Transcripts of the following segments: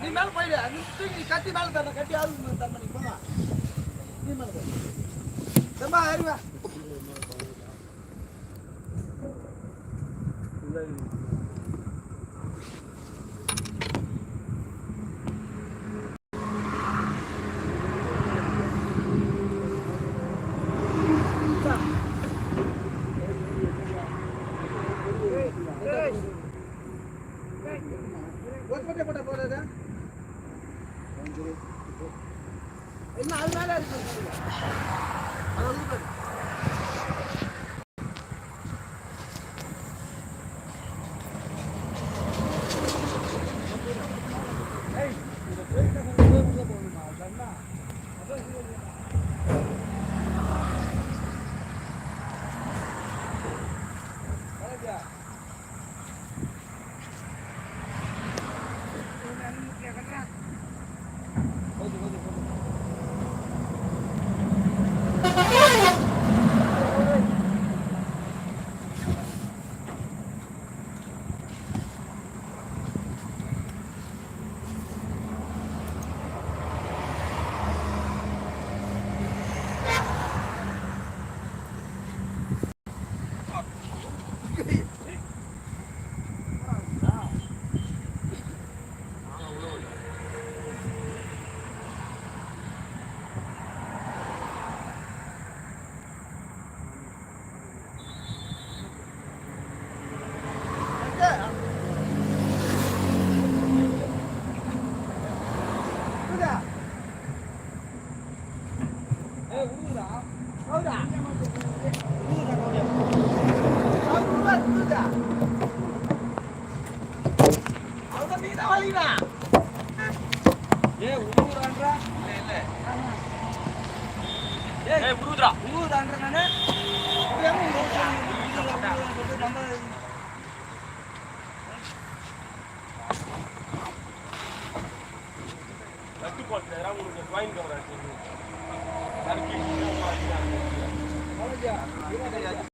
நீ மேல போயிடு. நீ தூக்கி நீ கட்டி மேல தர கட்டி யாரும் தர நீ போமா நீ மேல போய் தம்மா அறிவா ஒத்துப்பட்ட போட்ட போறதா என்ன அது மேல இருக்கு நீதான் வலிக்குதா? ஏய், உழுவுறான்றா? ஏய், உழுவுறான்ற நானு? இப்படியாம உழுவுறா, உழுவுறா, உழுவுறான்னு சொல்லிட்டு நம்ம நோ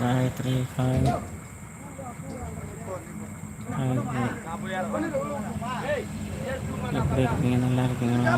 காயத்ரி ஹாய் ஹாய் எப்படி இருக்கீங்க? நல்லா இருக்கீங்களா?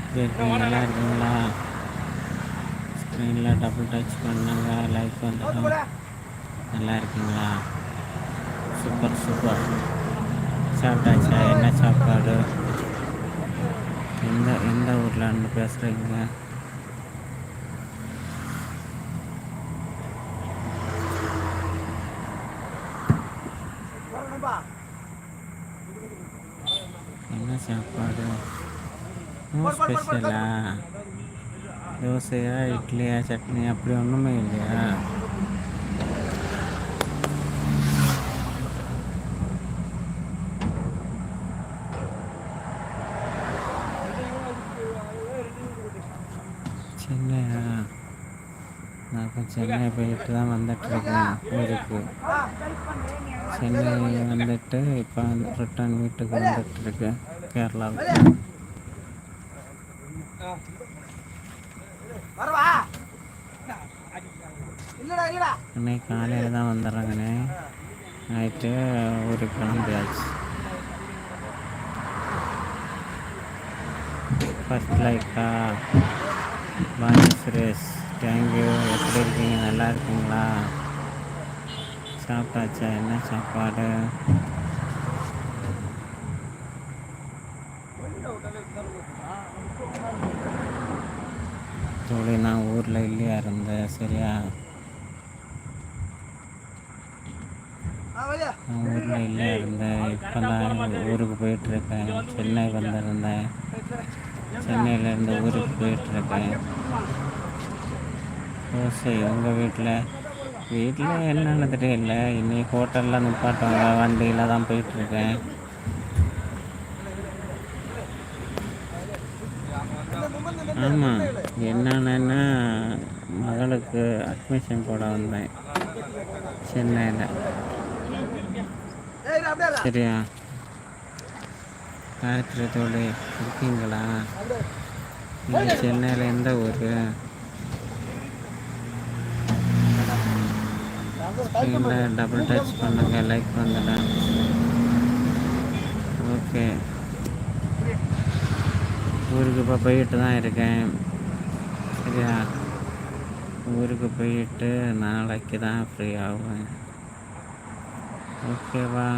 எப்படி இருக்கீங்க? நல்லா இருக்கீங்களா? ஸ்க்ரீனில் டபுள் டச் பண்ணுங்க. லைக் வந்துடும். நல்லா இருக்கீங்களா? சூப்பர் சூப்பர் சாப்பிட்டாச்சா என்ன சாப்பாடு? எந்த எந்த ஊரில் இருந்து பேசுகிறீங்க வரணும்பா. என்ன சாப்பாடு? நோ ஸ்பெஷலா தோசையா இட்லியா சட்னி அப்படி ஒன்றுமே இல்லையா சென்னையா நான் இப்போ சென்னை போயிட்டு தான் வந்துட்டுருக்கேன். ஊருக்கு. சென்னை வந்துட்டு இப்போ ரிட்டர்ன் வீட்டுக்கு வந்துட்டுருக்கேன் கேரளாவுக்கு. அன்னைக்கு இன்னைக்கு காலையில் தான் வந்துடுறாங்கண்ணே. நைட்டு ஊருக்கு கிளம்பியாச்சு. ஃபஸ்ட் லைக்கா பாய் சுரேஷ். தேங்க்யூ எப்படி இருக்கீங்க? நல்லா இருக்கீங்களா? சாப்பிட்டாச்சா? என்ன சாப்பாடு? தோழி நான் ஊரில் இல்லையா இருந்தேன். சரியா? நான் ஊரில் இல்லையா இருந்தேன். இப்போ தான் ஊருக்கு போயிட்டுருக்கேன். சென்னை வந்திருந்தேன். சென்னையிலேருந்து ஊருக்கு போயிட்டுருக்கேன். ஓசை உங்கள் வீட்டில் வீட்டில் என்னன்னு தெரியல இனி ஹோட்டலில் நிப்பாட்டுவாங்க. வண்டியில் தான் போயிட்டுருக்கேன். ஆமாம் என்னன்னா மகளுக்கு அட்மிஷன் போட வந்தேன். சென்னையில். சரியா? காயத்ரி தோழி இருக்கீங்களா? நீங்கள் சென்னையில் எந்த ஊர்? இல்லை டபுள் டச் பண்ணுங்க லைக் பண்ணுங்க. ஓகே ஊருக்கு இப்போ போயிட்டு தான் இருக்கேன். சரியா? ஊருக்கு போயிட்டு நாளைக்கு தான் ஃப்ரீ ஆகுவேன் ஓகேவா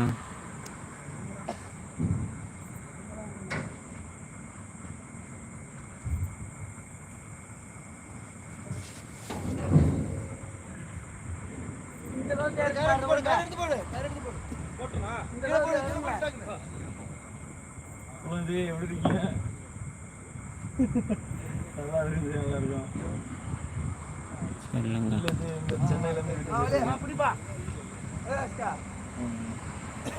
கயிறு எடுத்து போடு, கயிறு எடுத்து போடு, கயிறு எடுத்து போடு. இங்க போடு, இங்க போடு, டக்குனு. குழந்தை எப்படி இருக்கீங்க நல்லா இருக்குது நல்லா இருக்கும் சொல்லுங்க இல்ல, இது இந்த சென்னையில இருந்து ஆ, வீட்டுக்கு வழியா, பிடிப்பா. ஏய், அஸ்கா. தூக்குனா, தூக்குனா. வீட்டுல போன முடியாது கேந்திருக்க. இது பன்னெண்டாம் போய் வா. தேதி- பன்னெண்டாம் தேதி சொல்லுங்க. போயிடுச்சு கூடக்கு. மூச்சாடிக்கிறா? ஆமா ஆமா அம்மா வார நான் தம்பி பத்து கூட வாரம் வந்துடுறேன், லைட்டா தூக்கணும்னு.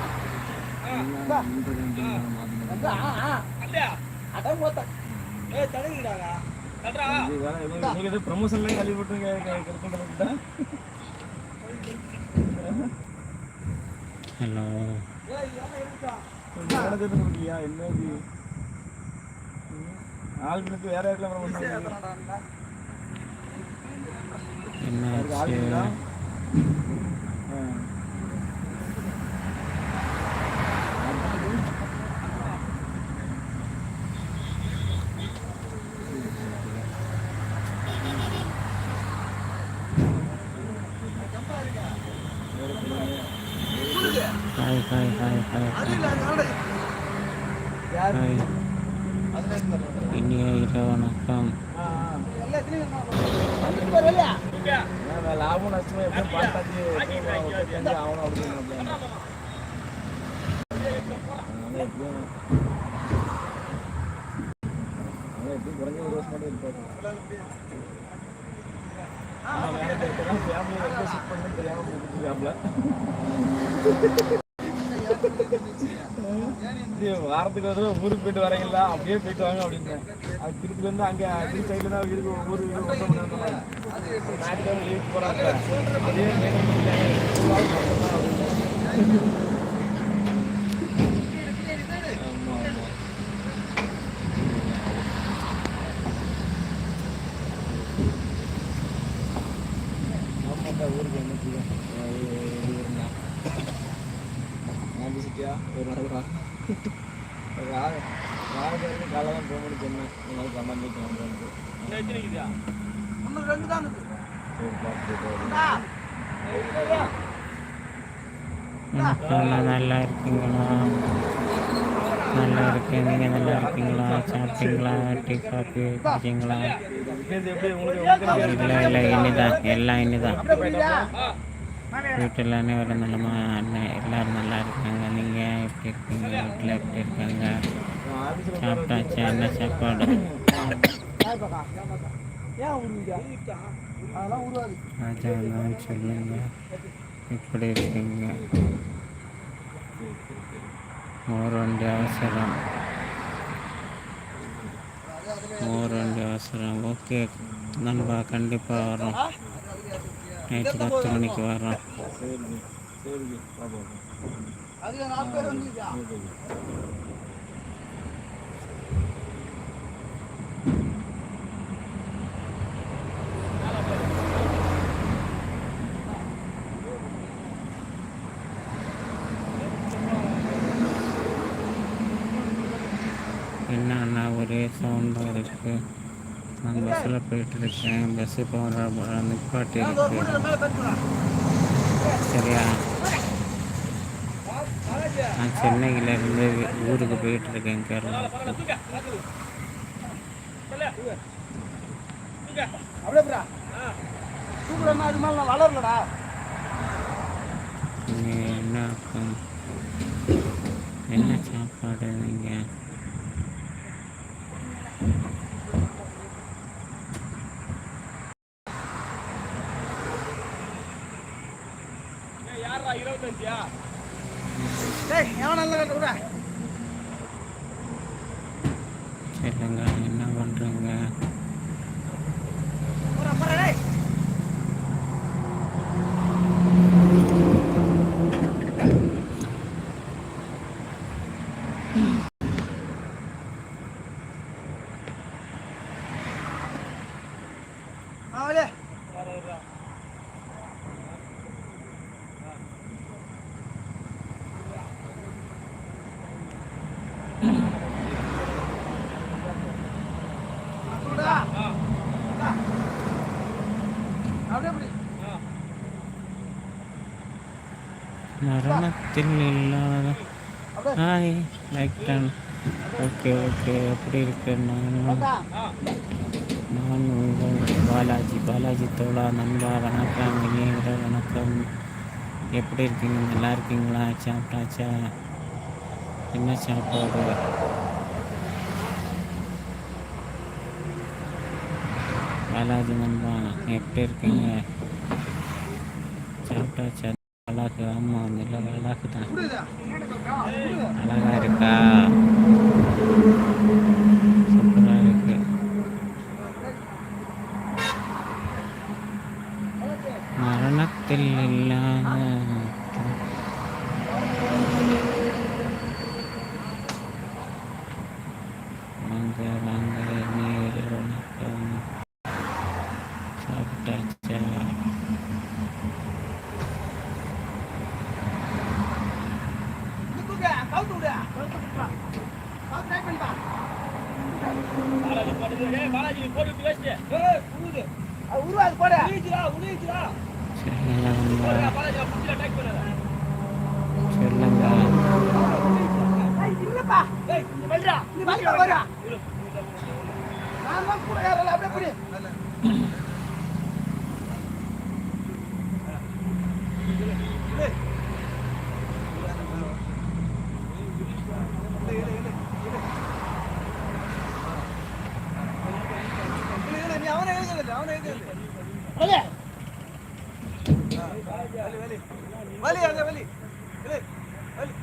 நீங்க எதுவும் ப்ரமோஷன்லாம் கழுவி விட்டுருங்க கரெக்ட் பண்ணுறதுக்கு ஹலோ. என்ன வேற யாருக்கெல்லாம் ப்ரமோஷன் ஏத்துறான்டா. வாரத்துக்கு வந்து ஊருக்கு போயிட்டு வரீங்களா அப்படியே போயிட்டு வாங்க அப்படின்னு அது திருப்பி வந்து அங்கே திருச்சி சைடில் தான் வீடு ஊர் வீடு ஓட்ட ஞாயிற்றுக்கிழமை லீவ் போகிறாங்க மெயின்டைன் ஆமாம் ஆமாம் ஆமாண்டா ஊருக்கு என்ன செய்யும் ஆஃபீஸுக்கியா ஒரு நாள் வா ராஜாவுக்கு காலைல தான் போக முடியும் சொன்னேன் இந்த மாதிரி சமாளிக்க வந்து இன்னும் ரெண்டு தான் இருக்கு. சரி பார்த்து போயிட்டு இந்தா. ஏய், வணக்கம் நல்லா இருக்கீங்களா? நல்லா இருக்கேன். நீங்கள் நல்லா இருக்கீங்களா? சாப்பிட்டீங்களா? டீ காஃபி குடிச்சிங்களா? இல்லை இல்லை இனிதான். எல்லாம் இனிதான். வீட்டில் அனைவரும் நல்லமா அண்ணன் எல்லாரும் நல்லா இருக்காங்க. நீங்கள் எப்படி இருக்கீங்க? வீட்டில் எப்படி இருக்காங்க? சாப்பிட்டாச்சு? என்ன சாப்பாடு? அதெல்லாம் ராஜா சொல்லுங்க. இப்படி இருக்கீங்க? ஒரு வண்டி அவசரம். அது அதுல ஒரு வண்டி அவசரம். ஓகே. நண்பா கண்டிப்பாக வரோம் நைட்டு பத்து மணிக்கு வரோம் சரி என்ன அண்ணா என்னன்னா ஒரே சவுண்டாக இருக்குது நான் பஸ்ஸில் போயிட்டுருக்கேன். பஸ்ஸு போகிற நிப்பாட்டி இருக்குது இருக்கு சரியா? நான் சென்னையிலேருந்து ஊருக்கு போயிட்டு இருக்கேன் கேரளா என்ன என்ன சாப்பாடு நீங்கள் മരണത്തിലില്ലാതെ hi like done okay okay எப்படி இருக்கு. நான் நான் உங்கள் பாலாஜி பாலாஜி தோழா நண்பா வணக்கம் இனிய வணக்கம். எப்படி இருக்கீங்க? நல்லா இருக்கீங்களா? சாப்பிட்டாச்சா? என்ன சாப்பாடு? பாலாஜி நண்பா எப்படி இருக்கீங்க? சாப்பிட்டாச்சா? அழகு ஆமாம் நல்லா நல்லா தான் and கவுத்து விடு கவுத்து விட்டுப்பா கவுத்து ட்ரை பண்ணிப்பா பாலாஜி போட்டு ஏய் பாலாஜி போட்டு விட்டு வச்சிட்டு ஏய் உருது அது உருவாது போடு உருவிச்சுடா உருவிச்சுடா சொல்லுங்க பாலாஜி புடிச்சு அட்டாக் பண்ணாத சொல்லுங்க ஏய் இல்லப்பா ஏய் நீ வல்றா நீ வல்றா வரா நான் தான் கூட ஏறல அப்படியே புடி வலி அங்க வலி வலி வலி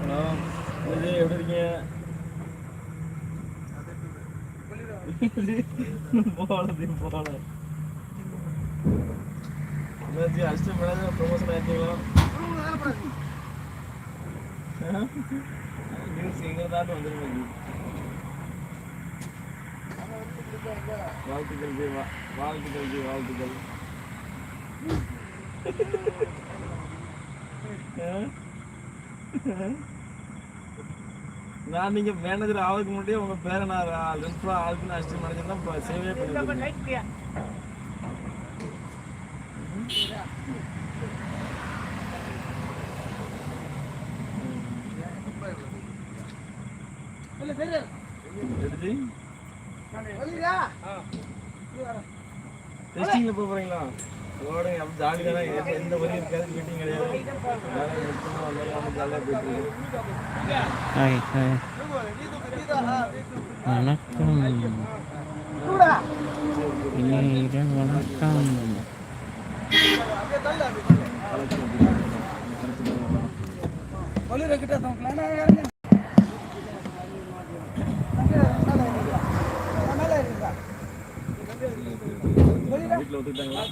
ஹலோ இது எப்படி இருக்கீங்க போலது போல என்னாச்சு அசிஸ்டன்ட் மேனேஜர் ப்ரொமோஷன் ஆயிட்டீங்களா வந்துருங்க வாழ்த்துக்கள் வாழ்த்துக்கள் ஜி வாழ்த்துக்கள் நான் நீங்க மேனேஜர் ஆகிறதுக்கு முன்னாடியே உங்க பேரை நான் ரெண்டு ஆளுக்கு அசிஸ்டன்ட் மேனேஜர் தான் இப்ப சேவே பண்ணிருக்கேன் எடுத்து வலியா டெஸ்டிங்ல போக போறீங்களா? ஓடுங்க அப்படி ஜாலி தானே. எந்த எந்த வழி இருக்காது மீட்டிங் கிடையாது ஜாலியாக போயிட்டு வணக்கம். வணக்கம். கிட்ட தூக்கலாம். நான் இறங்கு. அங்கே மேலே ஏறிடுறா. நான் மேலே ஏறிடுறா. ஒளிர. வீட்டில் ஒத்துக்கிட்டாங்களா?